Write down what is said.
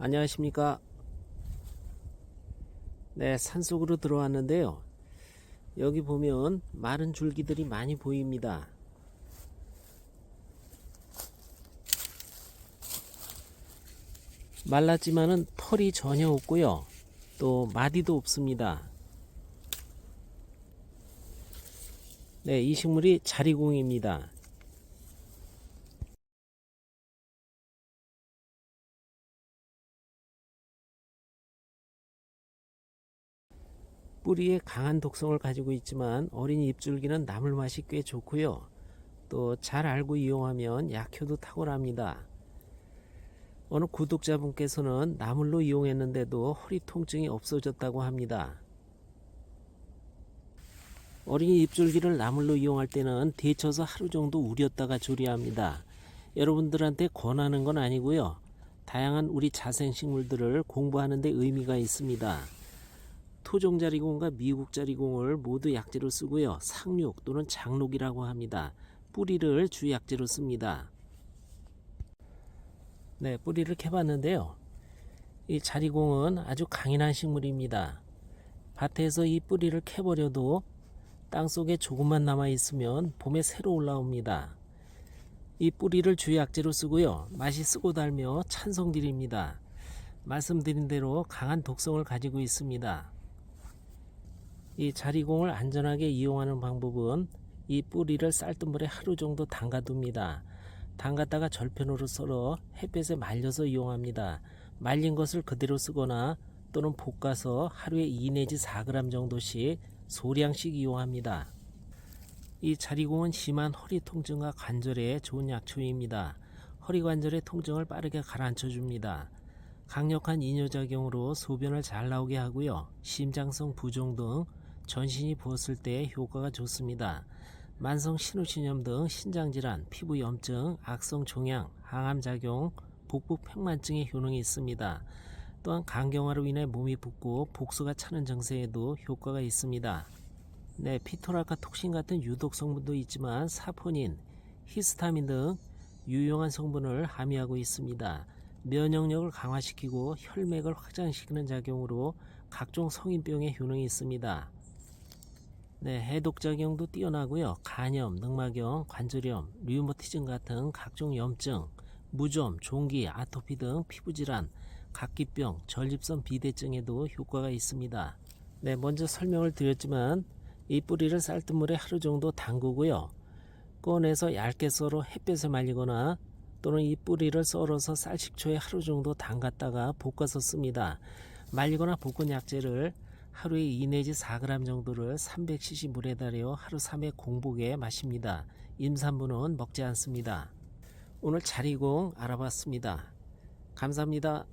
안녕하십니까. 네, 산속으로 들어왔는데요. 여기 보면 마른 줄기들이 많이 보입니다. 말랐지만은 털이 전혀 없고요. 또 마디도 없습니다. 네, 이 식물이 자리공입니다. 뿌리에 강한 독성을 가지고 있지만 어린 잎줄기는 나물 맛이 꽤 좋고요. 또 잘 알고 이용하면 약효도 탁월합니다. 어느 구독자분께서는 나물로 이용했는데도 허리 통증이 없어졌다고 합니다. 어린이 잎줄기를 나물로 이용할 때는 데쳐서 하루 정도 우렸다가 조리합니다. 여러분들한테 권하는 건 아니고요. 다양한 우리 자생식물들을 공부하는 데 의미가 있습니다. 토종 자리공과 미국 자리공을 모두 약재로 쓰고요. 상육 또는 장록이라고 합니다. 뿌리를 주 약재로 씁니다. 네, 뿌리를 캐봤는데요. 이 자리공은 아주 강인한 식물입니다. 밭에서 이 뿌리를 캐버려도 땅 속에 조금만 남아 있으면 봄에 새로 올라옵니다. 이 뿌리를 주 약재로 쓰고요. 맛이 쓰고 달며 찬성드립니다. 말씀드린 대로 강한 독성을 가지고 있습니다. 이 자리공을 안전하게 이용하는 방법은 이 뿌리를 쌀뜨물에 하루 정도 담가둡니다. 담갔다가 절편으로 썰어 햇볕에 말려서 이용합니다. 말린 것을 그대로 쓰거나 또는 볶아서 하루에 2 내지 4g 정도씩 소량씩 이용합니다. 이 자리공은 심한 허리 통증과 관절에 좋은 약초입니다. 허리 관절의 통증을 빠르게 가라앉혀 줍니다. 강력한 이뇨작용으로 소변을 잘 나오게 하고요. 심장성 부종 등 전신이 부었을 때 효과가 좋습니다. 만성 신우신염 등 신장질환, 피부 염증, 악성 종양, 항암작용, 복부 팽만증의 효능이 있습니다. 또한 간경화로 인해 몸이 붓고 복수가 차는 증세에도 효과가 있습니다. 네, 피토라카 톡신 같은 유독 성분도 있지만 사포닌, 히스타민 등 유용한 성분을 함유하고 있습니다. 면역력을 강화시키고 혈맥을 확장시키는 작용으로 각종 성인병에 효능이 있습니다. 네, 해독작용도 뛰어나고요. 간염, 늑막염, 관절염, 류머티즘 같은 각종 염증, 무좀, 종기, 아토피 등 피부질환, 각기병, 전립선 비대증에도 효과가 있습니다. 네, 먼저 설명을 드렸지만 이 뿌리를 쌀뜨물에 하루 정도 담그고요. 꺼내서 얇게 썰어 햇볕에 말리거나 또는 이 뿌리를 썰어서 쌀식초에 하루 정도 담갔다가 볶아서 씁니다. 말리거나 볶은 약재를 하루에 2 내지 4g 정도를 300cc 물에 달여 하루 3회 공복에 마십니다. 임산부는 먹지 않습니다. 오늘 자리공 알아봤습니다. 감사합니다.